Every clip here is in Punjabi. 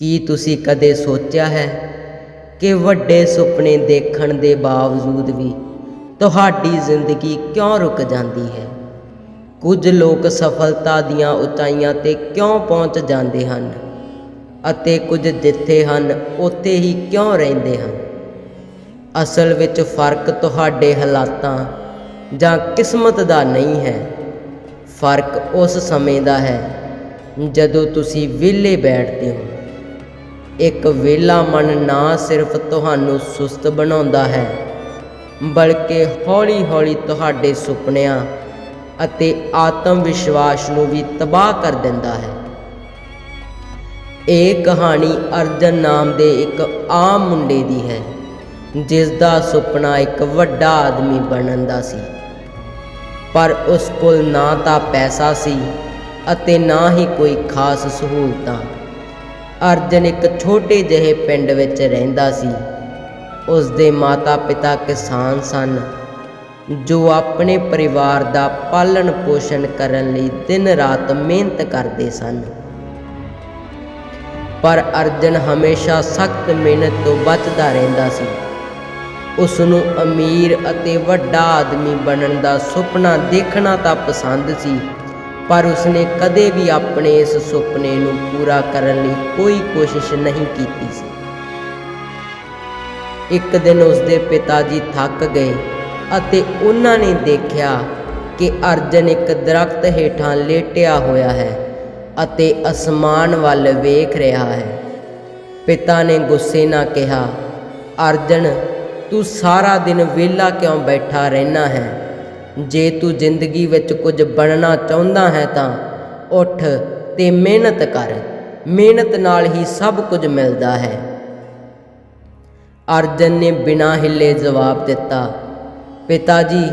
ਕੀ ਤੁਸੀਂ ਕਦੇ ਸੋਚਿਆ ਹੈ ਕਿ ਵੱਡੇ ਸੁਪਨੇ ਦੇਖਣ ਦੇ ਬਾਵਜੂਦ ਵੀ ਤੁਹਾਡੀ ਜ਼ਿੰਦਗੀ ਕਿਉਂ ਰੁਕ ਜਾਂਦੀ ਹੈ? ਕੁਝ ਲੋਕ ਸਫਲਤਾ ਦੀਆਂ ਉਚਾਈਆਂ ਤੇ ਕਿਉਂ ਪਹੁੰਚ ਜਾਂਦੇ ਹਨ ਅਤੇ ਕੁਝ ਜਿੱਥੇ ਹਨ, ਉੱਥੇ ਹੀ ਕਿਉਂ ਰਹਿੰਦੇ ਹਨ? ਅਸਲ ਵਿੱਚ ਫ਼ਰਕ ਤੁਹਾਡੇ ਹਾਲਾਤਾਂ ਜਾਂ ਕਿਸਮਤ ਦਾ ਨਹੀਂ ਹੈ। ਫ਼ਰਕ ਉਸ ਸਮੇਂ ਦਾ ਹੈ ਜਦੋਂ ਤੁਸੀਂ ਵਿਹਲੇ ਬੈਠਦੇ ਹੋ। ਇੱਕ ਵਿਹਲਾ ਮਨ ਨਾ ਸਿਰਫ ਤੁਹਾਨੂੰ ਸੁਸਤ ਬਣਾਉਂਦਾ ਹੈ, ਬਲਕਿ ਹੌਲੀ-ਹੌਲੀ ਤੁਹਾਡੇ ਸੁਪਨਿਆਂ ਅਤੇ ਆਤਮ ਵਿਸ਼ਵਾਸ ਨੂੰ ਵੀ ਤਬਾਹ ਕਰ ਦਿੰਦਾ ਹੈ। ਇਹ ਕਹਾਣੀ ਅਰਜਨ ਨਾਮ ਦੇ ਇੱਕ ਆਮ ਮੁੰਡੇ ਦੀ ਹੈ, ਜਿਸ ਦਾ ਸੁਪਨਾ ਇੱਕ ਵੱਡਾ ਆਦਮੀ ਬਣਨ ਦਾ ਸੀ। ਪਰ ਉਸ ਕੋਲ ਨਾ ਤਾਂ ਪੈਸਾ ਸੀ ਅਤੇ ਨਾ ਹੀ ਕੋਈ ਖਾਸ ਸਹੂਲਤਾਂ। ਅਰਜਨ ਇੱਕ ਛੋਟੇ ਜਿਹੇ ਪਿੰਡ ਵਿੱਚ ਰਹਿੰਦਾ ਸੀ। ਉਸ ਦੇ ਮਾਤਾ-ਪਿਤਾ ਕਿਸਾਨ ਸਨ, ਜੋ ਆਪਣੇ ਪਰਿਵਾਰ ਦਾ ਪਾਲਣ ਪੋਸ਼ਣ ਕਰਨ ਲਈ ਦਿਨ ਰਾਤ ਮਿਹਨਤ ਕਰਦੇ ਸਨ। ਪਰ ਅਰਜਨ ਹਮੇਸ਼ਾ ਸਖਤ ਮਿਹਨਤ ਤੋਂ ਬਚਦਾ ਰਹਿੰਦਾ ਸੀ। ਉਸ ਨੂੰ ਅਮੀਰ ਅਤੇ ਵੱਡਾ ਆਦਮੀ ਬਣਨ ਦਾ ਸੁਪਨਾ ਦੇਖਣਾ ਤਾਂ ਪਸੰਦ ਸੀ। ਪਰ ਉਸਨੇ ਕਦੇ ਵੀ ਆਪਣੇ ਇਸ ਸੁਪਨੇ ਨੂੰ ਪੂਰਾ ਕਰਨ ਲਈ ਕੋਈ ਕੋਸ਼ਿਸ਼ ਨਹੀਂ ਕੀਤੀ ਸੀ। ਇੱਕ ਦਿਨ ਉਸਦੇ ਪਿਤਾ ਜੀ ਥੱਕ ਗਏ ਅਤੇ ਉਹਨਾਂ ਨੇ ਦੇਖਿਆ ਕਿ ਅਰਜਨ ਇੱਕ ਦਰਖਤ ਹੇਠਾਂ ਲੇਟਿਆ ਹੋਇਆ ਹੈ ਅਤੇ ਅਸਮਾਨ ਵੱਲ ਵੇਖ ਰਿਹਾ ਹੈ। ਪਿਤਾ ਨੇ ਗੁੱਸੇ ਨਾਲ ਕਿਹਾ, ਅਰਜਨ, ਤੂੰ ਸਾਰਾ ਦਿਨ ਵਿਹਲਾ ਕਿਉਂ ਬੈਠਾ ਰਹਿਣਾ ਹੈ? ਜੇ ਤੂੰ ਜ਼ਿੰਦਗੀ ਵਿੱਚ ਕੁਝ ਬਣਨਾ ਚਾਹੁੰਦਾ ਹੈ ਤਾਂ ਉੱਠ ਤੇ ਮਿਹਨਤ ਕਰ। ਮਿਹਨਤ ਨਾਲ ਹੀ ਸਭ ਕੁਝ ਮਿਲਦਾ ਹੈ। ਅਰਜਨ ਨੇ ਬਿਨਾਂ ਹਿੱਲੇ ਜਵਾਬ ਦਿੱਤਾ, ਪਿਤਾ ਜੀ,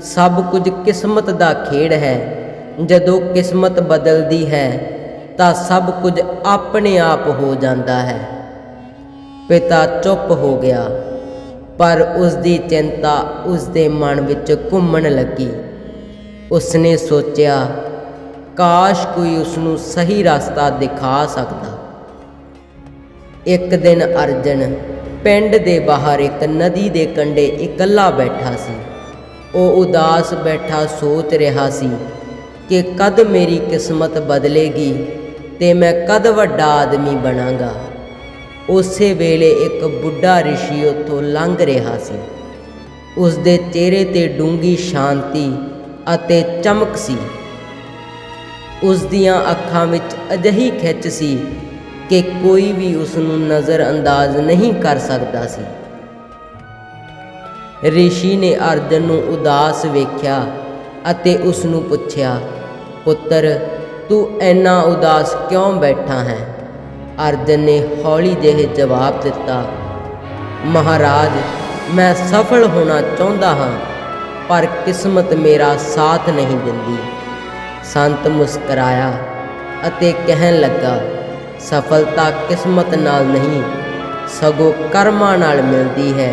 ਸਭ ਕੁਝ ਕਿਸਮਤ ਦਾ ਖੇਡ ਹੈ। ਜਦੋਂ ਕਿਸਮਤ ਬਦਲਦੀ ਹੈ ਤਾਂ ਸਭ ਕੁਝ ਆਪਣੇ ਆਪ ਹੋ ਜਾਂਦਾ ਹੈ। ਪਿਤਾ ਚੁੱਪ ਹੋ ਗਿਆ। ਪਰ ਉਸ ਦੀ ਚਿੰਤਾ ਉਸ ਦੇ ਮਨ ਵਿੱਚ ਘੁੰਮਣ ਲੱਗੀ। ਉਸਨੇ ਸੋਚਿਆ, ਕਾਸ਼ ਕੋਈ ਉਸ ਨੂੰ ਸਹੀ ਰਸਤਾ ਦਿਖਾ ਸਕਦਾ। ਇੱਕ ਦਿਨ ਅਰਜਨ ਪਿੰਡ ਦੇ ਬਾਹਰ ਇੱਕ ਨਦੀ ਦੇ ਕੰਢੇ ਇਕੱਲਾ ਬੈਠਾ ਸੀ। ਉਹ ਉਦਾਸ ਬੈਠਾ ਸੋਚ ਰਿਹਾ ਸੀ ਕਿ ਕਦ ਮੇਰੀ ਕਿਸਮਤ ਬਦਲੇਗੀ ਤੇ ਮੈਂ ਕਦ ਵੱਡਾ ਆਦਮੀ ਬਣਾਂਗਾ। ਉਸੇ ਵੇਲੇ ਇੱਕ ਬੁੱਢਾ ਰਿਸ਼ੀ ਉੱਥੋਂ ਲੰਘ ਰਿਹਾ ਸੀ। ਉਸ ਦੇ ਚਿਹਰੇ ਤੇ ਡੂੰਗੀ ਸ਼ਾਂਤੀ ਅਤੇ ਚਮਕ ਸੀ। ਉਸ ਦੀਆਂ ਅੱਖਾਂ ਵਿੱਚ ਅਜਿਹੀ ਖਿੱਚ ਸੀ ਕਿ ਕੋਈ ਵੀ ਉਸ ਨੂੰ ਨਜ਼ਰ ਅੰਦਾਜ਼ ਨਹੀਂ ਕਰ ਸਕਦਾ ਸੀ। ਰਿਸ਼ੀ ਨੇ ਅਰਜਨ ਨੂੰ ਉਦਾਸ ਵੇਖਿਆ ਅਤੇ ਉਸ ਨੂੰ ਪੁੱਛਿਆ, ਪੁੱਤਰ, ਤੂੰ ਇੰਨਾ ਉਦਾਸ ਕਿਉਂ ਬੈਠਾ ਹੈ? ਅਰਜਨ ਨੇ ਹੌਲੀ ਜਿਹੇ ਜਵਾਬ ਦਿੱਤਾ, ਮਹਾਰਾਜ, ਮੈਂ ਸਫਲ ਹੋਣਾ ਚਾਹੁੰਦਾ ਹਾਂ, ਪਰ ਕਿਸਮਤ ਮੇਰਾ ਸਾਥ ਨਹੀਂ ਦਿੰਦੀ। ਸੰਤ ਮੁਸਕਰਾਇਆ ਅਤੇ ਕਹਿਣ ਲੱਗਾ, ਸਫਲਤਾ ਕਿਸਮਤ ਨਾਲ ਨਹੀਂ, ਸਗੋਂ ਕਰਮਾਂ ਨਾਲ ਮਿਲਦੀ ਹੈ।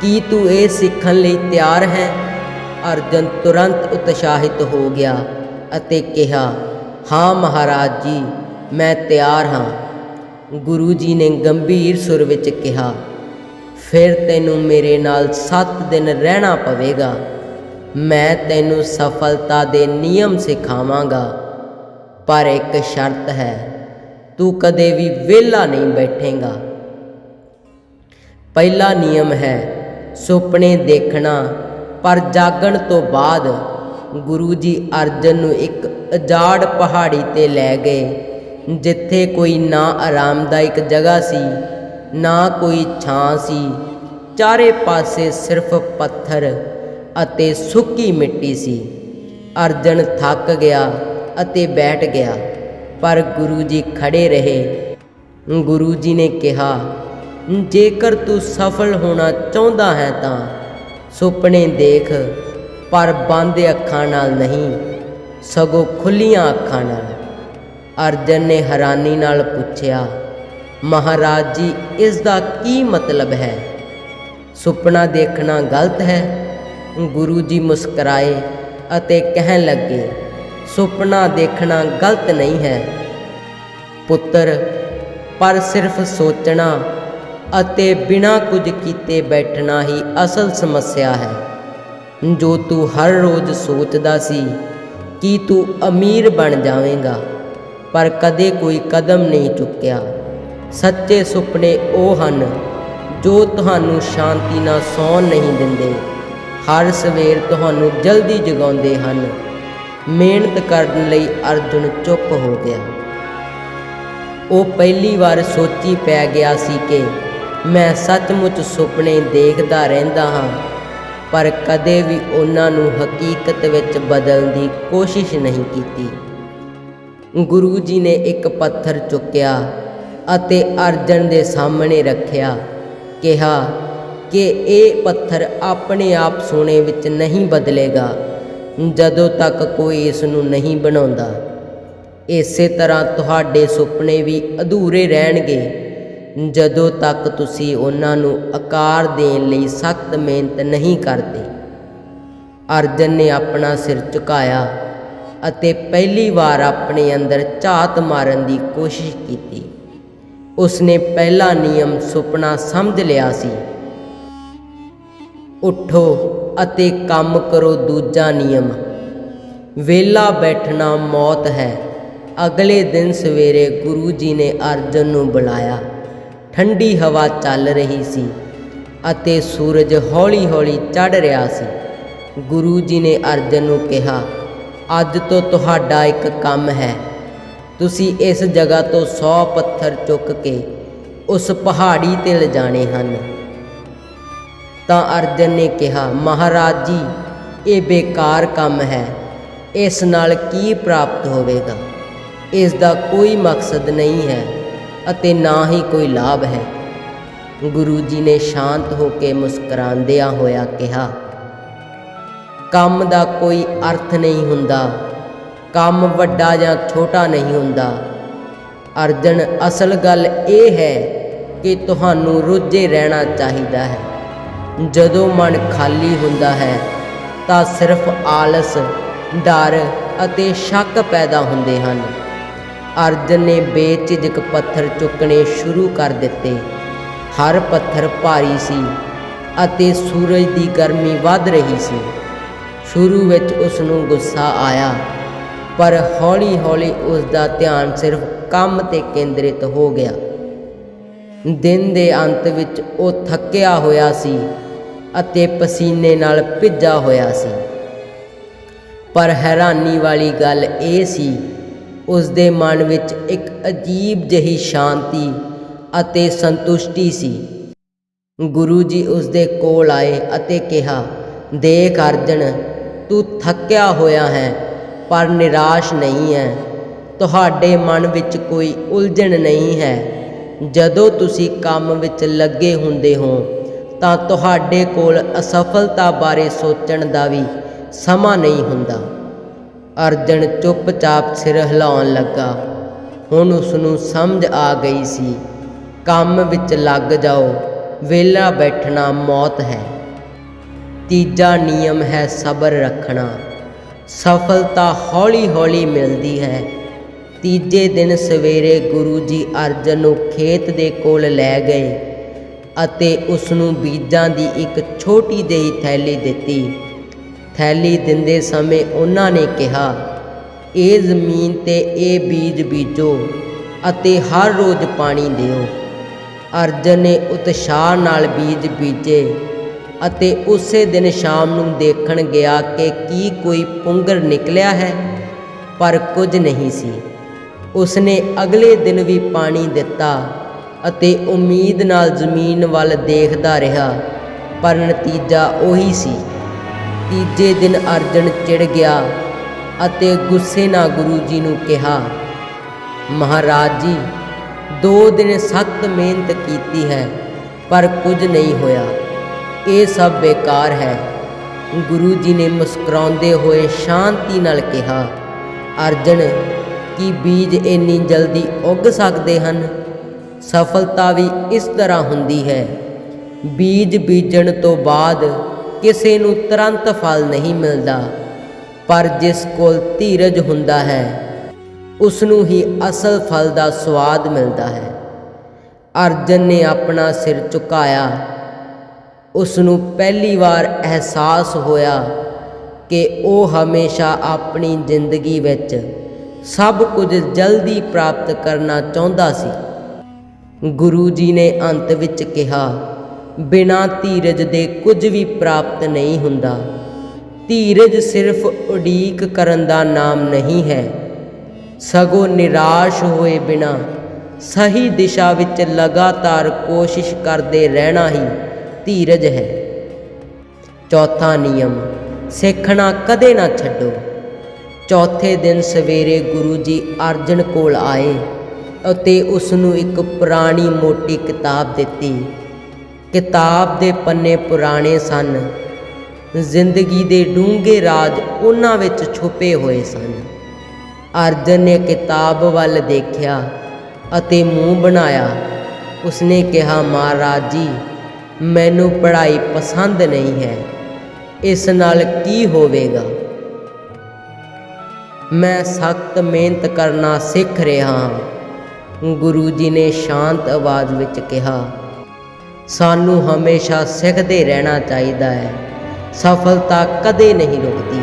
ਕੀ ਤੂੰ ਇਹ ਸਿੱਖਣ ਲਈ ਤਿਆਰ ਹੈ? ਅਰਜਨ ਤੁਰੰਤ ਉਤਸ਼ਾਹਿਤ ਹੋ ਗਿਆ ਅਤੇ ਕਿਹਾ, ਹਾਂ ਮਹਾਰਾਜ ਜੀ ਮੈਂ ਤਿਆਰ ਹਾਂ। ਗੁਰੂ ਜੀ ਨੇ ਗੰਭੀਰ ਸੁਰ ਵਿੱਚ ਕਿਹਾ, ਫਿਰ ਤੈਨੂੰ ਮੇਰੇ ਨਾਲ 7 ਦਿਨ ਰਹਿਣਾ ਪਵੇਗਾ। ਮੈਂ ਤੈਨੂੰ ਸਫਲਤਾ ਦੇ ਨਿਯਮ ਸਿਖਾਵਾਂਗਾ। ਪਰ ਇੱਕ ਸ਼ਰਤ ਹੈ, ਤੂੰ ਕਦੇ ਵੀ ਵਿਹਲਾ ਨਹੀਂ ਬੈਠੇਗਾ। ਪਹਿਲਾ ਨਿਯਮ ਹੈ, ਸੁਪਨੇ ਦੇਖਣਾ। ਪਰ ਜਾਗਣ ਤੋਂ ਬਾਅਦ ਗੁਰੂ ਜੀ ਅਰਜਨ ਨੂੰ ਇੱਕ ਅਜਾੜ ਪਹਾੜੀ ਤੇ ਲੈ ਗਏ। ਜਿੱਥੇ ਕੋਈ ਨਾ ਆਰਾਮਦਾਇਕ ਜਗ੍ਹਾ ਸੀ, ਨਾ ਕੋਈ ਛਾਂ ਸੀ। ਚਾਰੇ ਪਾਸੇ ਸਿਰਫ ਪੱਥਰ ਅਤੇ ਸੁੱਕੀ ਮਿੱਟੀ ਸੀ। ਅਰਜਨ ਥੱਕ ਗਿਆ ਅਤੇ ਬੈਠ ਗਿਆ, ਪਰ ਗੁਰੂ ਜੀ ਖੜੇ ਰਹੇ। ਗੁਰੂ ਜੀ ਨੇ ਕਿਹਾ, ਜੇਕਰ ਤੂੰ ਸਫਲ ਹੋਣਾ ਚਾਹੁੰਦਾ ਹੈ ਤਾਂ ਸੁਪਨੇ ਦੇਖ, ਪਰ ਬੰਦ ਅੱਖਾਂ ਨਾਲ ਨਹੀਂ, ਸਗੋਂ ਖੁੱਲੀਆਂ ਅੱਖਾਂ ਨਾਲ। ਅਰਜਨ ਨੇ ਹੈਰਾਨੀ ਨਾਲ ਪੁੱਛਿਆ, ਮਹਾਰਾਜ ਜੀ ਇਸ ਦਾ ਕੀ ਮਤਲਬ ਹੈ? ਸੁਪਨਾ ਦੇਖਣਾ ਗਲਤ ਹੈ? ਗੁਰੂ ਜੀ ਮੁਸਕਰਾਏ ਅਤੇ ਕਹਿਣ ਲੱਗੇ, ਸੁਪਨਾ ਦੇਖਣਾ ਗਲਤ ਨਹੀਂ ਹੈ, ਪੁੱਤਰ, ਪਰ ਸਿਰਫ ਸੋਚਣਾ ਅਤੇ ਬਿਨਾਂ ਕੁਝ ਕੀਤੇ ਬੈਠਣਾ ਹੀ ਅਸਲ ਸਮੱਸਿਆ ਹੈ। ਜੋ ਤੂੰ ਹਰ ਰੋਜ਼ ਸੋਚਦਾ ਸੀ, ਕਿ ਤੂੰ ਅਮੀਰ ਬਣ ਜਾਵੇਂਗਾ? ਪਰ ਕਦੇ ਕੋਈ ਕਦਮ ਨਹੀਂ ਚੁੱਕਿਆ। ਸੱਚੇ ਸੁਪਨੇ ਉਹ ਹਨ ਜੋ ਤੁਹਾਨੂੰ ਸ਼ਾਂਤੀ ਨਾਲ ਸੌਣ ਨਹੀਂ ਦਿੰਦੇ। ਹਰ ਸਵੇਰ ਤੁਹਾਨੂੰ ਜਲਦੀ ਜਗਾਉਂਦੇ ਹਨ। ਮਿਹਨਤ ਕਰਨ ਲਈ ਅਰਜੁਨ ਚੁੱਪ ਹੋ ਗਿਆ। ਉਹ ਪਹਿਲੀ ਵਾਰ ਸੋਚੀ ਪੈ ਗਿਆ ਸੀ ਕਿ ਮੈਂ ਸੱਚਮੁੱਚ ਸੁਪਨੇ ਦੇਖਦਾ ਰਹਿੰਦਾ ਹਾਂ, ਪਰ ਕਦੇ ਵੀ ਉਹਨਾਂ ਨੂੰ ਹਕੀਕਤ ਵਿੱਚ ਬਦਲਣ ਦੀ ਕੋਸ਼ਿਸ਼ ਨਹੀਂ ਕੀਤੀ। ਗੁਰੂ ਜੀ ਨੇ ਇੱਕ ਪੱਥਰ ਚੁੱਕਿਆ ਅਤੇ ਅਰਜਨ ਦੇ ਸਾਹਮਣੇ ਰੱਖਿਆ, ਕਿਹਾ, ਕਿ ਇਹ ਪੱਥਰ ਆਪਣੇ ਆਪ ਸੋਨੇ ਵਿੱਚ ਨਹੀਂ ਬਦਲੇਗਾ, ਜਦੋਂ ਤੱਕ ਕੋਈ ਇਸ ਨੂੰ ਨਹੀਂ ਬਣਾਉਂਦਾ। ਇਸੇ ਤਰ੍ਹਾਂ ਤੁਹਾਡੇ ਸੁਪਨੇ ਵੀ ਅਧੂਰੇ ਰਹਿਣਗੇ। ਜਦੋਂ ਤੱਕ ਤੁਸੀਂ ਉਹਨਾਂ ਨੂੰ ਆਕਾਰ ਦੇਣ ਲਈ ਸਖਤ ਮਿਹਨਤ ਨਹੀਂ ਕਰਦੇ। ਅਰਜਨ ਨੇ ਆਪਣਾ ਸਿਰ ਝੁਕਾਇਆ ਅਤੇ ਪਹਿਲੀ ਵਾਰ ਆਪਣੇ ਅੰਦਰ ਝਾਤ ਮਾਰਨ ਦੀ ਕੋਸ਼ਿਸ਼ ਕੀਤੀ। ਉਸਨੇ ਪਹਿਲਾ ਨਿਯਮ ਸੁਪਨਾ ਸਮਝ ਲਿਆ ਸੀ। ਉਠੋ ਅਤੇ ਕੰਮ ਕਰੋ ਦੂਜਾ ਨਿਯਮ। ਵੇਲਾ ਬੈਠਣਾ ਮੌਤ ਹੈ। ਅਗਲੇ ਦਿਨ ਸਵੇਰੇ ਗੁਰੂ ਜੀ ਨੇ ਅਰਜਨ ਨੂੰ ਬੁਲਾਇਆ। ਠੰਡੀ ਹਵਾ ਚੱਲ ਰਹੀ ਸੀ ਅਤੇ ਸੂਰਜ ਹੌਲੀ-ਹੌਲੀ ਚੜ ਰਿਹਾ ਸੀ। ਗੁਰੂ ਜੀ ਨੇ ਅਰਜਨ ਨੂੰ ਕਿਹਾ ਅੱਜ ਤੋਂ ਤੁਹਾਡਾ ਇੱਕ ਕੰਮ ਹੈ। ਤੁਸੀਂ ਇਸ ਜਗ੍ਹਾ ਤੋਂ 100 ਪੱਥਰ ਚੁੱਕ ਕੇ ਉਸ ਪਹਾੜੀ ਤੇ ਲਿਜਾਣੇ ਹਨ। ਤਾਂ ਅਰਜਨ ਨੇ ਕਿਹਾ, ਮਹਾਰਾਜ ਜੀ, ਇਹ ਬੇਕਾਰ ਕੰਮ ਹੈ। ਇਸ ਨਾਲ ਕੀ ਪ੍ਰਾਪਤ ਹੋਵੇਗਾ? ਇਸ ਦਾ ਕੋਈ ਮਕਸਦ ਨਹੀਂ ਹੈ ਅਤੇ ਨਾ ਹੀ ਕੋਈ ਲਾਭ ਹੈ। ਗੁਰੂ ਜੀ ਨੇ ਸ਼ਾਂਤ ਹੋ ਕੇ ਮੁਸਕਰਾਉਂਦਿਆਂ ਹੋਇਆ ਕਿਹਾ ਕੰਮ ਦਾ ਕੋਈ ਅਰਥ ਨਹੀਂ ਹੁੰਦਾ। ਕੰਮ ਵੱਡਾ ਜਾਂ ਛੋਟਾ ਨਹੀਂ ਹੁੰਦਾ। ਅਰਜਨ, ਅਸਲ ਗੱਲ ਇਹ ਹੈ ਕਿ ਤੁਹਾਨੂੰ ਰੁੱਝੇ ਰਹਿਣਾ ਚਾਹੀਦਾ ਹੈ। ਜਦੋਂ ਮਨ ਖਾਲੀ ਹੁੰਦਾ ਹੈ, ਤਾਂ ਸਿਰਫ ਆਲਸ, ਡਰ ਅਤੇ ਸ਼ੱਕ ਪੈਦਾ ਹੁੰਦੇ ਹਨ। ਅਰਜਨ ਨੇ ਬੇਝਿਜਕ ਪੱਥਰ ਚੁੱਕਣੇ ਸ਼ੁਰੂ ਕਰ ਦਿੱਤੇ। ਹਰ ਪੱਥਰ ਭਾਰੀ ਸੀ ਅਤੇ ਸੂਰਜ ਦੀ ਗਰਮੀ ਵੱਧ ਰਹੀ ਸੀ। ਸ਼ੁਰੂ ਵਿੱਚ ਉਸ ਨੂੰ ਗੁੱਸਾ ਆਇਆ, ਪਰ ਹੌਲੀ-ਹੌਲੀ ਉਸ ਦਾ ਧਿਆਨ ਸਿਰਫ ਕੰਮ ਤੇ ਕੇਂਦਰਿਤ ਹੋ ਗਿਆ। ਦਿਨ ਦੇ ਅੰਤ ਵਿੱਚ ਉਹ ਥੱਕਿਆ ਹੋਇਆ ਸੀ ਅਤੇ ਪਸੀਨੇ ਨਾਲ ਭਿੱਜਾ ਹੋਇਆ ਸੀ। ਪਰ ਹੈਰਾਨੀ ਵਾਲੀ ਗੱਲ ਇਹ ਸੀ ਉਸ ਦੇ ਮਨ ਵਿੱਚ ਇੱਕ ਅਜੀਬ ਜਿਹੀ ਸ਼ਾਂਤੀ ਅਤੇ ਸੰਤੁਸ਼ਟੀ ਸੀ। ਗੁਰੂ ਜੀ ਉਸ ਦੇ ਕੋਲ ਆਏ ਅਤੇ ਕਿਹਾ, ਦੇਖ ਅਰਜਨ ਤੂੰ ਥੱਕਿਆ ਹੋਇਆ ਹੈ, ਪਰ ਨਿਰਾਸ਼ ਨਹੀਂ ਹੈ ਤੁਹਾਡੇ ਮਨ ਵਿੱਚ ਕੋਈ ਉਲਝਣ ਨਹੀਂ ਹੈ। ਜਦੋਂ ਤੁਸੀਂ ਕੰਮ ਵਿੱਚ ਲੱਗੇ ਹੁੰਦੇ ਹੋ, ਤਾਂ ਤੁਹਾਡੇ ਕੋਲ ਅਸਫਲਤਾ ਬਾਰੇ ਸੋਚਣ ਦਾ ਵੀ ਸਮਾਂ ਨਹੀਂ ਹੁੰਦਾ। ਅਰਜਨ ਚੁੱਪਚਾਪ ਸਿਰ ਹਿਲਾਉਣ ਲੱਗਾ। ਹੁਣ ਉਸ ਨੂੰ ਸਮਝ ਆ ਗਈ ਸੀ, ਕੰਮ ਵਿੱਚ ਲੱਗ ਜਾਓ, ਵਿਹਲਾ ਬੈਠਣਾ ਮੌਤ ਹੈ। ਤੀਜਾ ਨਿਯਮ ਹੈ ਸਬਰ ਰੱਖਣਾ। ਸਫਲਤਾ ਹੌਲੀ-ਹੌਲੀ ਮਿਲਦੀ ਹੈ। ਤੀਜੇ ਦਿਨ ਸਵੇਰੇ ਗੁਰੂ ਜੀ ਅਰਜਨ ਨੂੰ ਖੇਤ ਦੇ ਕੋਲ ਲੈ ਗਏ ਅਤੇ ਉਸ ਨੂੰ ਬੀਜਾਂ ਦੀ ਇੱਕ ਛੋਟੀ ਜਿਹੀ ਥੈਲੀ ਦਿੱਤੀ। ਥੈਲੀ ਦਿੰਦੇ ਸਮੇਂ ਉਹਨਾਂ ਨੇ ਕਿਹਾ, ਇਹ ਜ਼ਮੀਨ ਤੇ ਇਹ ਬੀਜ ਬੀਜੋ ਅਤੇ ਹਰ ਰੋਜ਼ ਪਾਣੀ ਦਿਓ। ਅਰਜਨ ਨੇ ਉਤਸ਼ਾਹ ਨਾਲ ਬੀਜ ਬੀਜੇ। ਅਤੇ ਉਸੇ ਦਿਨ ਸ਼ਾਮ ਨੂੰ ਦੇਖਣ ਗਿਆ ਕਿ ਕੀ ਕੋਈ ਪੁੰਗਰ ਨਿਕਲਿਆ ਹੈ, ਪਰ ਕੁਝ ਨਹੀਂ ਸੀ। ਉਸਨੇ ਅਗਲੇ ਦਿਨ ਵੀ ਪਾਣੀ ਦਿੱਤਾ ਅਤੇ ਉਮੀਦ ਨਾਲ ਜ਼ਮੀਨ ਵੱਲ ਦੇਖਦਾ ਰਿਹਾ, ਪਰ ਨਤੀਜਾ ਉਹੀ ਸੀ। ਤੀਜੇ ਦਿਨ ਅਰਜਨ ਚਿੜ ਗਿਆ ਅਤੇ ਗੁੱਸੇ ਨਾਲ ਗੁਰੂ ਜੀ ਨੂੰ ਕਿਹਾ, ਮਹਾਰਾਜ ਜੀ, ਦੋ ਦਿਨ ਸਖਤ ਮਿਹਨਤ ਕੀਤੀ ਹੈ, ਪਰ ਕੁਝ ਨਹੀਂ ਹੋਇਆ। ਇਹ ਸਭ ਬੇਕਾਰ ਹੈ। ਗੁਰੂ ਜੀ ਨੇ ਮੁਸਕਰਾਉਂਦੇ ਹੋਏ ਸ਼ਾਂਤੀ ਨਾਲ ਕਿਹਾ, ਅਰਜਨ, ਕੀ ਬੀਜ ਇੰਨੀ ਜਲਦੀ ਉੱਗ ਸਕਦੇ ਹਨ? ਸਫਲਤਾ ਵੀ ਇਸ ਤਰ੍ਹਾਂ ਹੁੰਦੀ ਹੈ। ਬੀਜ ਬੀਜਣ ਤੋਂ ਬਾਅਦ ਕਿਸੇ ਨੂੰ ਤੁਰੰਤ ਫਲ ਨਹੀਂ ਮਿਲਦਾ, ਪਰ ਜਿਸ ਕੋਲ ਧੀਰਜ ਹੁੰਦਾ ਹੈ ਉਸ ਨੂੰ ਹੀ ਅਸਲ ਫਲ ਦਾ ਸਵਾਦ ਮਿਲਦਾ ਹੈ। ਅਰਜਨ ਨੇ ਆਪਣਾ ਸਿਰ ਝੁਕਾਇਆ। ਉਸ ਨੂੰ ਪਹਿਲੀ ਵਾਰ ਅਹਿਸਾਸ ਹੋਇਆ ਕਿ ਉਹ ਹਮੇਸ਼ਾ ਆਪਣੀ ਜ਼ਿੰਦਗੀ ਵਿੱਚ ਸਭ ਕੁਝ ਜਲਦੀ ਪ੍ਰਾਪਤ ਕਰਨਾ ਚਾਹੁੰਦਾ ਸੀ। ਗੁਰੂ ਜੀ ਨੇ ਅੰਤ ਵਿੱਚ ਕਿਹਾ, ਬਿਨਾਂ ਧੀਰਜ ਦੇ ਕੁਝ ਵੀ ਪ੍ਰਾਪਤ ਨਹੀਂ ਹੁੰਦਾ। ਧੀਰਜ ਸਿਰਫ ਉਡੀਕ ਕਰਨ ਦਾ ਨਾਮ ਨਹੀਂ ਹੈ। ਸਗੋਂ ਨਿਰਾਸ਼ ਹੋਏ ਬਿਨਾ ਸਹੀ ਦਿਸ਼ਾ ਵਿੱਚ ਲਗਾਤਾਰ ਕੋਸ਼ਿਸ਼ ਕਰਦੇ ਰਹਿਣਾ ਹੀ ਧੀਰਜ ਹੈ। ਚੌਥਾ ਨਿਯਮ, ਸਿੱਖਣਾ ਕਦੇ ਨਾ ਛੱਡੋ। ਚੌਥੇ ਦਿਨ ਸਵੇਰੇ ਗੁਰੂ ਜੀ ਅਰਜਨ ਕੋਲ ਆਏ ਅਤੇ ਉਸ ਨੂੰ ਇੱਕ ਪੁਰਾਣੀ ਮੋਟੀ ਕਿਤਾਬ ਦਿੱਤੀ। ਕਿਤਾਬ ਦੇ ਪੰਨੇ ਪੁਰਾਣੇ ਸਨ। ਜ਼ਿੰਦਗੀ ਦੇ ਡੂੰਘੇ ਰਾਜ ਉਹਨਾਂ ਵਿੱਚ ਛੁਪੇ ਹੋਏ ਸਨ। ਅਰਜਨ ਨੇ ਕਿਤਾਬ ਵੱਲ ਦੇਖਿਆ ਅਤੇ ਮੂੰਹ ਬਣਾਇਆ। ਉਸਨੇ ਕਿਹਾ, ਮਹਾਰਾਜ ਜੀ ਮੈਨੂੰ ਪੜ੍ਹਾਈ ਪਸੰਦ ਨਹੀਂ ਹੈ। ਇਸ ਨਾਲ ਕੀ ਹੋਵੇਗਾ? ਮੈਂ ਸਖਤ ਮਿਹਨਤ ਕਰਨਾ ਸਿੱਖ ਰਿਹਾ ਹਾਂ। ਗੁਰੂ ਜੀ ਨੇ ਸ਼ਾਂਤ ਆਵਾਜ਼ ਵਿੱਚ ਕਿਹਾ, ਸਾਨੂੰ ਹਮੇਸ਼ਾ ਸਿੱਖਦੇ ਰਹਿਣਾ ਚਾਹੀਦਾ ਹੈ। ਸਫਲਤਾ ਕਦੇ ਨਹੀਂ ਰੁਕਦੀ।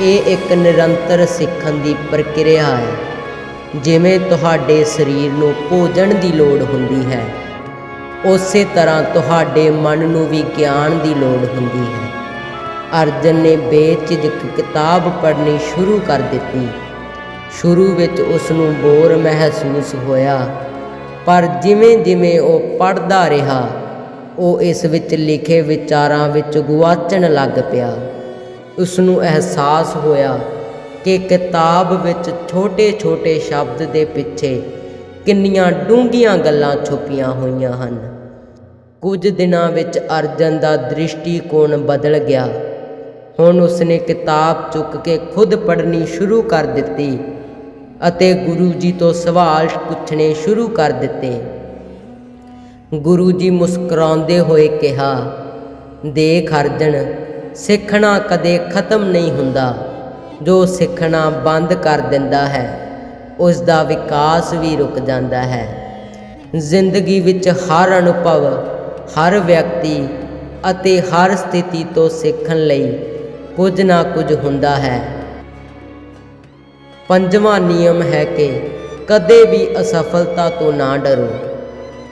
ਇਹ ਇੱਕ ਨਿਰੰਤਰ ਸਿੱਖਣ ਦੀ ਪ੍ਰਕਿਰਿਆ ਹੈ। ਜਿਵੇਂ ਤੁਹਾਡੇ ਸਰੀਰ ਨੂੰ ਭੋਜਨ ਦੀ ਲੋੜ ਹੁੰਦੀ ਹੈ ਉਸੇ ਤਰ੍ਹਾਂ ਤੁਹਾਡੇ ਮਨ ਨੂੰ ਵੀ ਗਿਆਨ ਦੀ ਲੋੜ ਹੁੰਦੀ ਹੈ। ਅਰਜਨ ਨੇ ਬੇਝਿਜਕ ਕਿਤਾਬ ਪੜ੍ਹਨੀ ਸ਼ੁਰੂ ਕਰ ਦਿੱਤੀ। ਸ਼ੁਰੂ ਵਿੱਚ ਉਸ ਨੂੰ ਬੋਰ ਮਹਿਸੂਸ ਹੋਇਆ, ਪਰ ਜਿਵੇਂ-ਜਿਵੇਂ ਉਹ ਪੜ੍ਹਦਾ ਰਿਹਾ, ਉਹ ਇਸ ਵਿੱਚ ਲਿਖੇ ਵਿਚਾਰਾਂ ਵਿੱਚ ਗੁਆਚਣ ਲੱਗ ਪਿਆ। ਉਸ ਨੂੰ ਅਹਿਸਾਸ ਹੋਇਆ ਕਿ ਕਿਤਾਬ ਵਿੱਚ ਛੋਟੇ-ਛੋਟੇ ਸ਼ਬਦ ਦੇ ਪਿੱਛੇ ਕਿੰਨੀਆਂ ਡੂੰਘੀਆਂ ਗੱਲਾਂ ਛੁਪੀਆਂ ਹੋਈਆਂ ਹਨ। ਕੁਝ ਦਿਨਾਂ ਵਿੱਚ ਅਰਜਨ ਦਾ ਦ੍ਰਿਸ਼ਟੀਕੋਣ ਬਦਲ ਗਿਆ। ਹੁਣ ਉਸਨੇ ਕਿਤਾਬ ਚੁੱਕ ਕੇ ਖੁਦ ਪੜ੍ਹਨੀ ਸ਼ੁਰੂ ਕਰ ਦਿੱਤੀ ਅਤੇ ਗੁਰੂ ਜੀ ਤੋਂ ਸਵਾਲ ਪੁੱਛਣੇ ਸ਼ੁਰੂ ਕਰ ਦਿੱਤੇ। ਗੁਰੂ ਜੀ ਮੁਸਕਰਾਉਂਦੇ ਹੋਏ ਕਿਹਾ, ਦੇਖ ਅਰਜਨ, ਸਿੱਖਣਾ ਕਦੇ ਖਤਮ ਨਹੀਂ ਹੁੰਦਾ। ਜੋ ਸਿੱਖਣਾ ਬੰਦ ਕਰ ਦਿੰਦਾ ਹੈ ਉਸ ਦਾ ਵਿਕਾਸ ਵੀ ਰੁਕ ਜਾਂਦਾ ਹੈ। ਜ਼ਿੰਦਗੀ ਵਿੱਚ ਹਰ ਅਨੁਭਵ, ਹਰ ਵਿਅਕਤੀ ਅਤੇ ਹਰ ਸਥਿਤੀ ਤੋਂ ਸਿੱਖਣ ਲਈ ਕੁਝ ਨਾ ਕੁਝ ਹੁੰਦਾ ਹੈ। ਪੰਜਵਾਂ ਨਿਯਮ ਹੈ ਕਿ ਕਦੇ ਵੀ ਅਸਫਲਤਾ ਤੋਂ ਨਾ ਡਰੋ।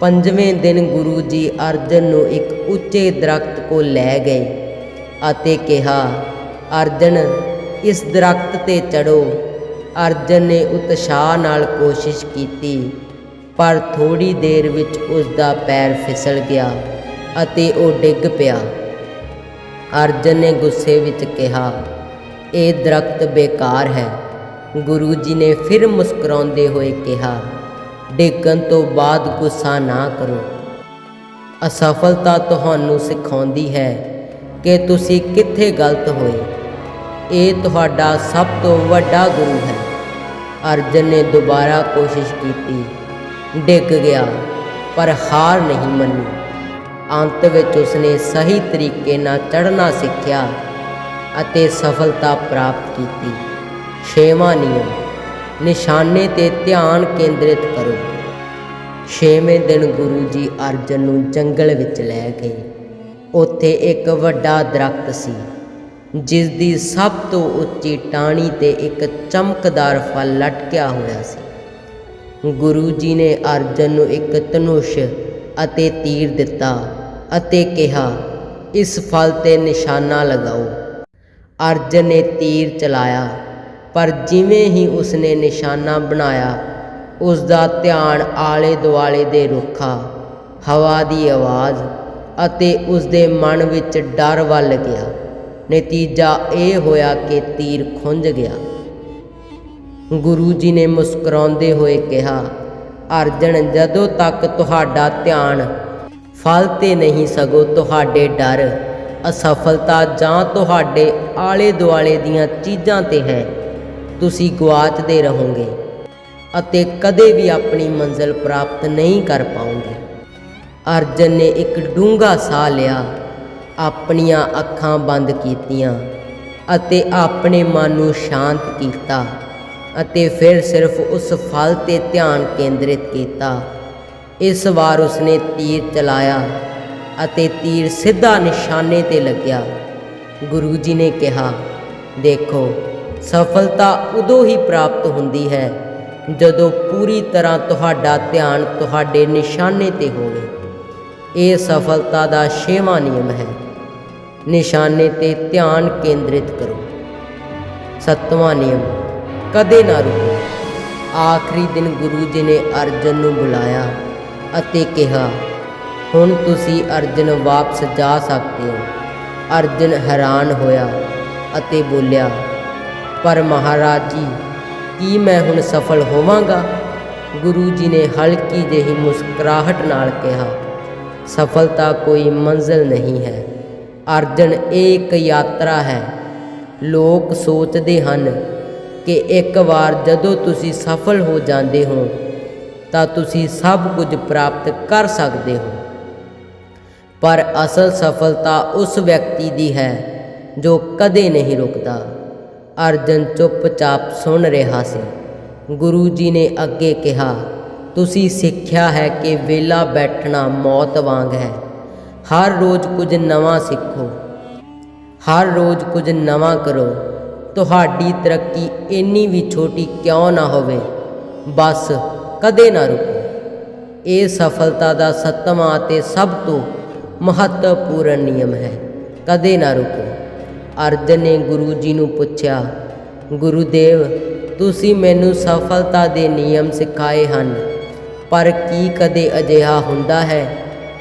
ਪੰਜਵੇਂ ਦਿਨ ਗੁਰੂ ਜੀ ਅਰਜਨ ਨੂੰ ਇੱਕ ਉੱਚੇ ਦਰਖਤ ਕੋਲ ਲੈ ਗਏ ਅਤੇ ਕਿਹਾ, ਅਰਜਨ, ਇਸ ਦਰਖਤ ਤੇ ਚੜੋ ਅਰਜਨ ਨੇ ਉਤਸ਼ਾਹ ਨਾਲ ਕੋਸ਼ਿਸ਼ ਕੀਤੀ, ਪਰ ਥੋੜੀ ਦੇਰ ਵਿੱਚ ਉਸ ਦਾ ਪੈਰ ਫਿਸਲ ਗਿਆ ਅਤੇ ਉਹ ਡਿੱਗ ਪਿਆ। ਅਰਜਨ ਨੇ ਗੁੱਸੇ ਵਿੱਚ ਕਿਹਾ, ਇਹ ਦਰਖਤ ਬੇਕਾਰ ਹੈ। ਗੁਰੂ ਜੀ ਨੇ ਫਿਰ ਮੁਸਕਰਾਉਂਦੇ ਹੋਏ ਕਿਹਾ, ਡਿੱਗਣ ਤੋਂ ਬਾਅਦ ਗੁੱਸਾ ਨਾ ਕਰੋ। ਅਸਫਲਤਾ ਤੁਹਾਨੂੰ ਸਿਖਾਉਂਦੀ ਹੈ ਕਿ ਤੁਸੀਂ ਕਿੱਥੇ ਗਲਤ ਹੋਏ। ਇਹ ਤੁਹਾਡਾ ਸਭ ਤੋਂ ਵੱਡਾ ਗੁਰੂ ਹੈ। ਅਰਜਨ ਨੇ ਦੁਬਾਰਾ ਕੋਸ਼ਿਸ਼ ਕੀਤੀ। ਡਿੱਗ ਗਿਆ, ਪਰ ਹਾਰ ਨਹੀਂ ਮੰਨੀ। ਅੰਤ ਵਿੱਚ ਉਸਨੇ ਸਹੀ ਤਰੀਕੇ ਨਾਲ ਚੜ੍ਹਨਾ ਸਿੱਖਿਆ ਅਤੇ ਸਫਲਤਾ ਪ੍ਰਾਪਤ ਕੀਤੀ। ਛੇਵਾਂ ਨਿਯਮ, ਨਿਸ਼ਾਨੇ ਤੇ ਧਿਆਨ ਕੇਂਦਰਿਤ ਕਰੋ। ਛੇਵੇਂ ਦਿਨ ਗੁਰੂ ਜੀ ਅਰਜਨ ਨੂੰ ਜੰਗਲ ਵਿੱਚ ਲੈ ਗਏ। ਉੱਥੇ ਇੱਕ ਵੱਡਾ ਦਰਖਤ ਸੀ। ਜਿਸ ਦੀ ਸਭ ਤੋਂ ਉੱਚੀ ਟਾਹਣੀ ਤੇ ਇੱਕ ਚਮਕਦਾਰ ਫਲ ਲਟਕਿਆ ਹੋਇਆ ਸੀ। ਗੁਰੂ ਜੀ ਨੇ ਅਰਜਨ ਨੂੰ ਇੱਕ ਧਨੁਸ਼ ਅਤੇ ਤੀਰ ਦਿੱਤਾ ਅਤੇ ਕਿਹਾ, ਇਸ ਫਲ ਤੇ ਨਿਸ਼ਾਨਾ ਲਗਾਓ। ਅਰਜਨ ਨੇ ਤੀਰ ਚਲਾਇਆ, ਪਰ ਜਿਵੇਂ ਹੀ ਉਸਨੇ ਨਿਸ਼ਾਨਾ ਬਣਾਇਆ ਉਸ ਦਾ ਧਿਆਨ ਆਲੇ ਦੁਆਲੇ ਦੇ ਰੁੱਖਾਂ, ਹਵਾ ਦੀ ਆਵਾਜ਼ ਅਤੇ ਉਸ ਦੇ ਮਨ ਵਿੱਚ ਡਰ ਵੱਲ ਗਿਆ। ਨਤੀਜਾ ਇਹ ਹੋਇਆ ਕਿ ਤੀਰ ਖੁੰਝ ਗਿਆ। ਗੁਰੂ ਜੀ ਨੇ ਮੁਸਕਰਾਉਂਦੇ ਹੋਏ ਕਿਹਾ, ਅਰਜਨ, ਜਦੋਂ ਤੱਕ ਤੁਹਾਡਾ ਧਿਆਨ ਫਲ ਤੇ ਨਹੀਂ ਸਗੋ ਤੁਹਾਡੇ ਡਰ, ਅਸਫਲਤਾ ਜਾਂ ਤੁਹਾਡੇ ਆਲੇ ਦੁਆਲੇ ਦੀਆਂ ਚੀਜ਼ਾਂ ਤੇ ਹੈ, ਤੁਸੀਂ ਗਵਾਚਦੇ ਰਹੋਗੇ ਅਤੇ ਕਦੇ ਵੀ ਆਪਣੀ ਮੰਜ਼ਿਲ ਪ੍ਰਾਪਤ ਨਹੀਂ ਕਰ ਪਾਓਗੇ। ਅਰਜਨ ਨੇ ਇੱਕ ਡੂੰਘਾ ਸਾਹ ਲਿਆ ਆਪਣੀਆਂ ਅੱਖਾਂ ਬੰਦ ਕੀਤੀਆਂ ਅਤੇ ਆਪਣੇ ਮਨ ਨੂੰ ਸ਼ਾਂਤ ਕੀਤਾ ਅਤੇ ਫਿਰ ਸਿਰਫ ਉਸ ਫਲ ਤੇ ਧਿਆਨ ਕੇਂਦਰਿਤ ਕੀਤਾ। ਇਸ ਵਾਰ ਉਸਨੇ ਤੀਰ ਚਲਾਇਆ ਅਤੇ ਤੀਰ ਸਿੱਧਾ ਨਿਸ਼ਾਨੇ ਤੇ ਲੱਗਿਆ। ਗੁਰੂ ਜੀ ਨੇ ਕਿਹਾ, ਦੇਖੋ, ਸਫਲਤਾ ਉਦੋਂ ਹੀ ਪ੍ਰਾਪਤ ਹੁੰਦੀ ਹੈ ਜਦੋਂ ਪੂਰੀ ਤਰ੍ਹਾਂ ਤੁਹਾਡਾ ਧਿਆਨ ਤੁਹਾਡੇ ਨਿਸ਼ਾਨੇ ਤੇ ਹੋਵੇ। ਇਹ ਸਫਲਤਾ ਦਾ ਛੇਵਾਂ ਨਿਯਮ ਹੈ। ਨਿਸ਼ਾਨੇ ਤੇ ਧਿਆਨ ਕੇਂਦਰਿਤ ਕਰੋ। ਸੱਤਵਾਂ ਨਿਯਮ, ਕਦੇ ਨਾ ਰੁਕੋ। ਆਖਰੀ ਦਿਨ ਗੁਰੂ ਜੀ ਨੇ ਅਰਜਨ ਨੂੰ ਬੁਲਾਇਆ ਅਤੇ ਕਿਹਾ, ਹੁਣ ਤੁਸੀਂ ਅਰਜਨ ਵਾਪਸ ਜਾ ਸਕਦੇ ਹੋ। ਅਰਜਨ ਹੈਰਾਨ ਹੋਇਆ ਅਤੇ ਬੋਲਿਆ, ਪਰ ਮਹਾਰਾਜ ਜੀ, ਕੀ ਮੈਂ ਹੁਣ ਸਫਲ ਹੋਵਾਂਗਾ? ਗੁਰੂ ਜੀ ਨੇ ਹਲਕੀ ਜਿਹੀ ਮੁਸਕਰਾਹਟ ਨਾਲ ਕਿਹਾ ਸਫਲਤਾ ਕੋਈ ਮੰਜ਼ਿਲ ਨਹੀਂ ਹੈ। ਅਰਜਨ ਇਹ ਇੱਕ ਯਾਤਰਾ ਹੈ। ਲੋਕ ਸੋਚਦੇ ਹਨ ਕਿ ਇੱਕ ਵਾਰ ਜਦੋਂ ਤੁਸੀਂ ਸਫਲ ਹੋ ਜਾਂਦੇ ਹੋ, ਤਾਂ ਤੁਸੀਂ ਸਭ ਕੁਝ ਪ੍ਰਾਪਤ ਕਰ ਸਕਦੇ ਹੋ। ਪਰ ਅਸਲ ਸਫਲਤਾ ਉਸ ਵਿਅਕਤੀ ਦੀ ਹੈ ਜੋ ਕਦੇ ਨਹੀਂ ਰੁਕਦਾ। ਅਰਜਨ ਚੁੱਪਚਾਪ ਸੁਣ ਰਿਹਾ ਸੀ। ਗੁਰੂ ਜੀ ਨੇ ਅੱਗੇ ਕਿਹਾ ਤੁਸੀਂ ਸਿੱਖਿਆ ਹੈ ਕਿ ਵੇਲਾ ਬੈਠਣਾ ਮੌਤ ਵਾਂਗ ਹੈ। ਹਰ ਰੋਜ਼ ਕੁਝ ਨਵਾਂ ਸਿੱਖੋ। ਹਰ ਰੋਜ਼ ਕੁਝ ਨਵਾਂ ਕਰੋ। ਤੁਹਾਡੀ ਤਰੱਕੀ ਇੰਨੀ ਵੀ ਛੋਟੀ ਕਿਉਂ ਨਾ ਹੋਵੇ? ਬਸ ਕਦੇ ਨਾ ਰੁਕੋ। ਇਹ ਸਫਲਤਾ ਦਾ ਸੱਤਵਾਂ ਅਤੇ ਸਭ ਤੋਂ ਮਹੱਤਵਪੂਰਨ ਨਿਯਮ ਹੈ। ਕਦੇ ਨਾ ਰੁਕੋ। ਅਰਜਨ ਨੇ ਗੁਰੂ ਜੀ ਨੂੰ ਪੁੱਛਿਆ, ਗੁਰੂਦੇਵ, ਤੁਸੀਂ ਮੈਨੂੰ ਸਫਲਤਾ ਦੇ ਨਿਯਮ ਸਿਖਾਏ ਹਨ। ਪਰ ਕੀ ਕਦੇ ਅਜਿਹਾ ਹੁੰਦਾ ਹੈ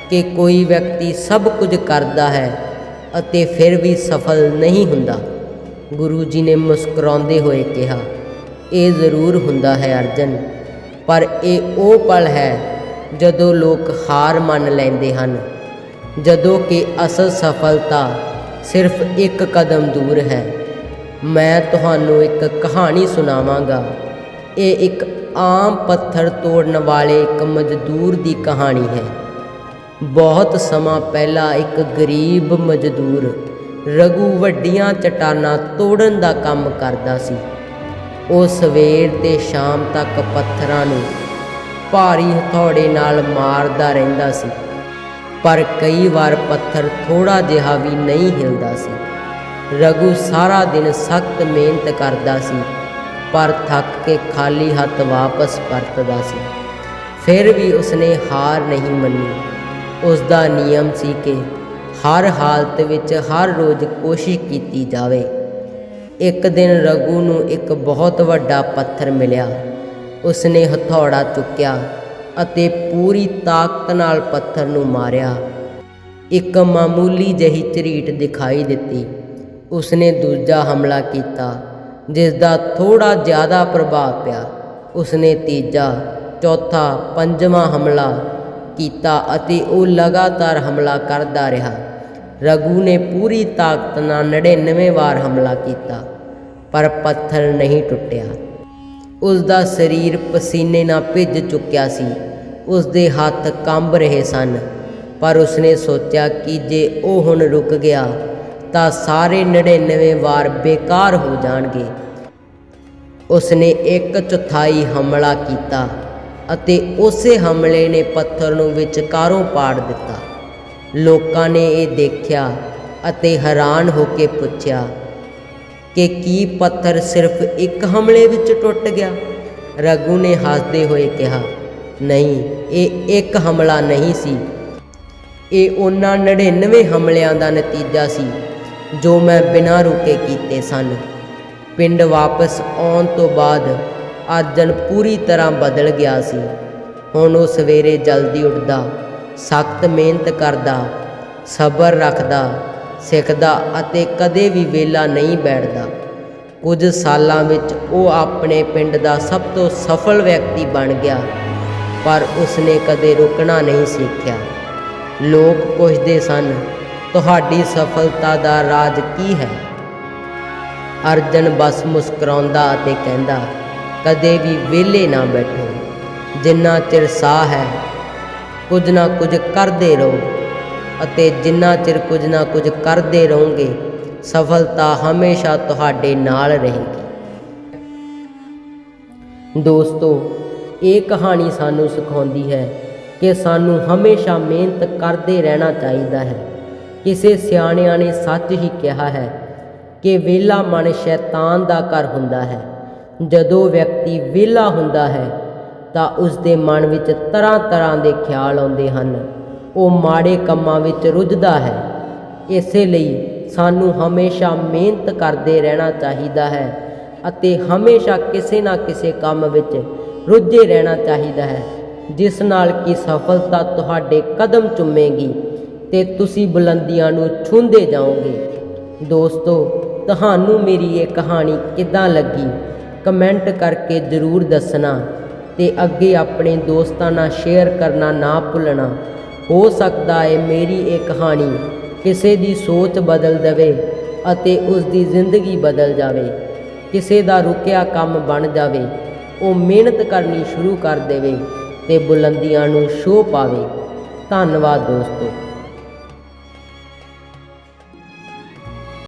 ਕਿ ਕੋਈ ਵਿਅਕਤੀ ਸਭ ਕੁਝ ਕਰਦਾ ਹੈ ਅਤੇ ਫਿਰ ਵੀ ਸਫਲ ਨਹੀਂ ਹੁੰਦਾ? ਗੁਰੂ ਜੀ ਨੇ ਮੁਸਕਰਾਉਂਦੇ ਹੋਏ ਕਿਹਾ, ਇਹ ਜ਼ਰੂਰ ਹੁੰਦਾ ਹੈ ਅਰਜਨ, ਪਰ ਇਹ ਉਹ ਪਲ ਹੈ ਜਦੋਂ ਲੋਕ ਹਾਰ ਮੰਨ ਲੈਂਦੇ ਹਨ। ਜਦੋਂ ਕਿ ਅਸਲ ਸਫਲਤਾ ਸਿਰਫ ਇੱਕ ਕਦਮ ਦੂਰ ਹੈ। ਮੈਂ ਤੁਹਾਨੂੰ ਇੱਕ ਕਹਾਣੀ ਸੁਣਾਵਾਂਗਾ। ਇਹ ਇੱਕ ਆਮ ਪੱਥਰ ਤੋੜਨ ਵਾਲੇ ਇੱਕ ਮਜ਼ਦੂਰ ਦੀ ਕਹਾਣੀ ਹੈ। ਬਹੁਤ ਸਮਾਂ ਪਹਿਲਾਂ ਇੱਕ ਗਰੀਬ ਮਜ਼ਦੂਰ ਰਗੂ ਵੱਡੀਆਂ ਚਟਾਨਾਂ ਤੋੜਨ ਦਾ ਕੰਮ ਕਰਦਾ ਸੀ। ਉਹ ਸਵੇਰ ਤੇ ਸ਼ਾਮ ਤੱਕ ਪੱਥਰਾਂ ਨੂੰ ਭਾਰੀ ਹਥੌੜੇ ਨਾਲ ਮਾਰਦਾ ਰਹਿੰਦਾ ਸੀ, ਪਰ ਕਈ ਵਾਰ ਪੱਥਰ ਥੋੜਾ ਜਿਹਾ ਵੀ ਨਹੀਂ ਹਿਲਦਾ ਸੀ। ਰਗੂ ਸਾਰਾ ਦਿਨ ਸਖਤ ਮਿਹਨਤ ਕਰਦਾ ਸੀ। ਪਰ ਥੱਕ ਕੇ ਖਾਲੀ ਹੱਥ ਵਾਪਸ ਪਰਤਦਾ ਸੀ। ਫਿਰ ਵੀ ਉਸਨੇ ਹਾਰ ਨਹੀਂ ਮੰਨੀ। ਉਸ ਦਾ ਨਿਯਮ ਸੀ ਕਿ ਹਰ ਹਾਲਤ ਵਿੱਚ ਹਰ ਰੋਜ਼ ਕੋਸ਼ਿਸ਼ ਕੀਤੀ ਜਾਵੇ। ਇੱਕ ਦਿਨ ਰਗੂ ਨੂੰ ਇੱਕ ਬਹੁਤ ਵੱਡਾ ਪੱਥਰ ਮਿਲਿਆ। ਉਸਨੇ ਹਥੌੜਾ ਚੁੱਕਿਆ ਅਤੇ ਪੂਰੀ ਤਾਕਤ ਨਾਲ ਪੱਥਰ ਨੂੰ ਮਾਰਿਆ। ਇੱਕ ਮਾਮੂਲੀ ਜਿਹੀ ਝਰੀਟ ਦਿਖਾਈ ਦਿੱਤੀ। ਉਸਨੇ ਦੂਜਾ ਹਮਲਾ ਕੀਤਾ। ਜਿਸ ਦਾ ਥੋੜਾ ਜ਼ਿਆਦਾ ਪ੍ਰਭਾਵ ਪਿਆ। ਉਸਨੇ ਤੀਜਾ, ਚੌਥਾ, ਪੰਜਵਾਂ ਹਮਲਾ ਕੀਤਾ ਅਤੇ ਉਹ ਲਗਾਤਾਰ ਹਮਲਾ ਕਰਦਾ ਰਿਹਾ। ਰਗੂ ਨੇ ਪੂਰੀ ਤਾਕਤ ਨਾਲ 99 ਵਾਰ ਹਮਲਾ ਕੀਤਾ, ਪਰ ਪੱਥਰ ਨਹੀਂ ਟੁੱਟਿਆ। ਉਸ ਦਾ ਸਰੀਰ ਪਸੀਨੇ ਨਾਲ ਭਿੱਜ ਚੁੱਕਿਆ ਸੀ। ਉਸ ਦੇ ਹੱਥ ਕੰਬ ਰਹੇ ਸਨ, ਪਰ ਉਸਨੇ ਸੋਚਿਆ ਕਿ ਜੇ ਉਹ ਹੁਣ ਰੁਕ ਗਿਆ ਤਾਂ ਸਾਰੇ 99 ਵਾਰ ਬੇਕਾਰ ਹੋ ਜਾਣਗੇ। ਉਸਨੇ ਇੱਕ ਚੌਥਾਈ ਹਮਲਾ ਕੀਤਾ ਅਤੇ ਉਸੇ ਹਮਲੇ ਨੇ ਪੱਥਰ ਨੂੰ ਵਿਚਕਾਰੋਂ ਪਾੜ ਦਿੱਤਾ। ਲੋਕਾਂ ਨੇ ਇਹ ਦੇਖਿਆ ਅਤੇ ਹੈਰਾਨ ਹੋ ਕੇ ਪੁੱਛਿਆ ਕਿ ਕੀ ਪੱਥਰ ਸਿਰਫ ਇੱਕ ਹਮਲੇ ਵਿੱਚ ਟੁੱਟ ਗਿਆ? ਰਗੂ ਨੇ ਹੱਸਦੇ ਹੋਏ ਕਿਹਾ, ਨਹੀਂ, ਇਹ ਇੱਕ ਹਮਲਾ ਨਹੀਂ ਸੀ। ਇਹ ਉਹਨਾਂ 99 ਹਮਲਿਆਂ ਦਾ ਨਤੀਜਾ ਸੀ। ਜੋ ਮੈਂ ਬਿਨਾਂ ਰੁਕੇ ਕੀਤੇ ਸਨ। ਪਿੰਡ ਵਾਪਸ ਆਉਣ ਤੋਂ ਬਾਅਦ ਅਰਜਨ ਪੂਰੀ ਤਰ੍ਹਾਂ ਬਦਲ ਗਿਆ ਸੀ। ਹੁਣ ਉਹ ਸਵੇਰੇ ਜਲਦੀ ਉੱਠਦਾ, ਸਖਤ ਮਿਹਨਤ ਕਰਦਾ, ਸਬਰ ਰੱਖਦਾ, ਸਿੱਖਦਾ ਅਤੇ ਕਦੇ ਵੀ ਵਿਹਲਾ ਨਹੀਂ ਬੈਠਦਾ। ਕੁਝ ਸਾਲਾਂ ਵਿੱਚ ਉਹ ਆਪਣੇ ਪਿੰਡ ਦਾ ਸਭ ਤੋਂ ਸਫਲ ਵਿਅਕਤੀ ਬਣ ਗਿਆ, ਪਰ ਉਸਨੇ ਕਦੇ ਰੁਕਣਾ ਨਹੀਂ ਸਿੱਖਿਆ। ਲੋਕ ਪੁੱਛਦੇ ਸਨ ਤੁਹਾਡੀ ਸਫਲਤਾ ਦਾ ਰਾਜ ਕੀ ਹੈ? ਅਰਜਨ ਬਸ ਮੁਸਕਰਾਉਂਦਾ ਅਤੇ ਕਹਿੰਦਾ, ਕਦੇ ਵੀ ਵਿਹਲੇ ਨਾ ਬੈਠੋ। ਜਿੰਨਾ ਚਿਰ ਸਾਹ ਹੈ, ਕੁਝ ਨਾ ਕੁਝ ਕਰਦੇ ਰਹੋ। ਅਤੇ ਜਿੰਨਾ ਚਿਰ ਕੁਝ ਨਾ ਕੁਝ ਕਰਦੇ ਰਹੋਗੇ, ਸਫਲਤਾ ਹਮੇਸ਼ਾ ਤੁਹਾਡੇ ਨਾਲ ਰਹੇਗੀ। ਦੋਸਤੋ, ਇਹ ਕਹਾਣੀ ਸਾਨੂੰ ਸਿਖਾਉਂਦੀ ਹੈ ਕਿ ਸਾਨੂੰ ਹਮੇਸ਼ਾ ਮਿਹਨਤ ਕਰਦੇ ਰਹਿਣਾ ਚਾਹੀਦਾ ਹੈ। ਕਿਸੇ ਸਿਆਣਿਆਂ ਨੇ ਸੱਚ ਹੀ ਕਿਹਾ ਹੈ ਕਿ ਵਿਹਲਾ ਮਨ ਸ਼ੈਤਾਨ ਦਾ ਘਰ ਹੁੰਦਾ ਹੈ। ਜਦੋਂ ਵਿਅਕਤੀ ਵਿਹਲਾ ਹੁੰਦਾ ਹੈ, ਤਾਂ ਉਸ ਦੇ ਮਨ ਵਿੱਚ ਤਰ੍ਹਾਂ ਤਰ੍ਹਾਂ ਦੇ ਖਿਆਲ ਆਉਂਦੇ ਹਨ। ਉਹ ਮਾੜੇ ਕੰਮਾਂ ਵਿੱਚ ਰੁੱਝਦਾ ਹੈ। ਇਸੇ ਲਈ ਸਾਨੂੰ ਹਮੇਸ਼ਾ ਮਿਹਨਤ ਕਰਦੇ ਰਹਿਣਾ ਚਾਹੀਦਾ ਹੈ ਅਤੇ ਹਮੇਸ਼ਾ ਕਿਸੇ ਨਾ ਕਿਸੇ ਕੰਮ ਵਿੱਚ ਰੁੱਝੇ ਰਹਿਣਾ ਚਾਹੀਦਾ ਹੈ, ਜਿਸ ਨਾਲ ਕਿ ਸਫਲਤਾ ਤੁਹਾਡੇ ਕਦਮ ਚੁੰਮੇਗੀ। ਤੇ ਤੁਸੀਂ ਬੁਲੰਦੀਆਂ ਨੂੰ ਛੂੰਹਦੇ ਜਾਓਗੇ। ਦੋਸਤੋ, ਤੁਹਾਨੂੰ ਮੇਰੀ ਇਹ ਕਹਾਣੀ ਕਿੱਦਾਂ ਲੱਗੀ? ਕਮੈਂਟ ਕਰਕੇ ਜ਼ਰੂਰ ਦੱਸਣਾ ਤੇ ਅੱਗੇ ਆਪਣੇ ਦੋਸਤਾਂ ਨਾਲ ਸ਼ੇਅਰ ਕਰਨਾ ਨਾ ਭੁੱਲਣਾ। ਹੋ ਸਕਦਾ ਹੈ ਮੇਰੀ ਇਹ ਕਹਾਣੀ ਕਿਸੇ ਦੀ ਸੋਚ ਬਦਲ ਦੇਵੇ ਅਤੇ ਉਸ ਦੀ ਜ਼ਿੰਦਗੀ ਬਦਲ ਜਾਵੇ। ਕਿਸੇ ਦਾ ਰੁਕਿਆ ਕੰਮ ਬਣ ਜਾਵੇ, ਉਹ ਮਿਹਨਤ ਕਰਨੀ ਸ਼ੁਰੂ ਕਰ ਦੇਵੇ ਤੇ ਬੁਲੰਦੀਆਂ ਨੂੰ ਛੋਹ ਪਾਵੇ। ਧੰਨਵਾਦ ਦੋਸਤੋ।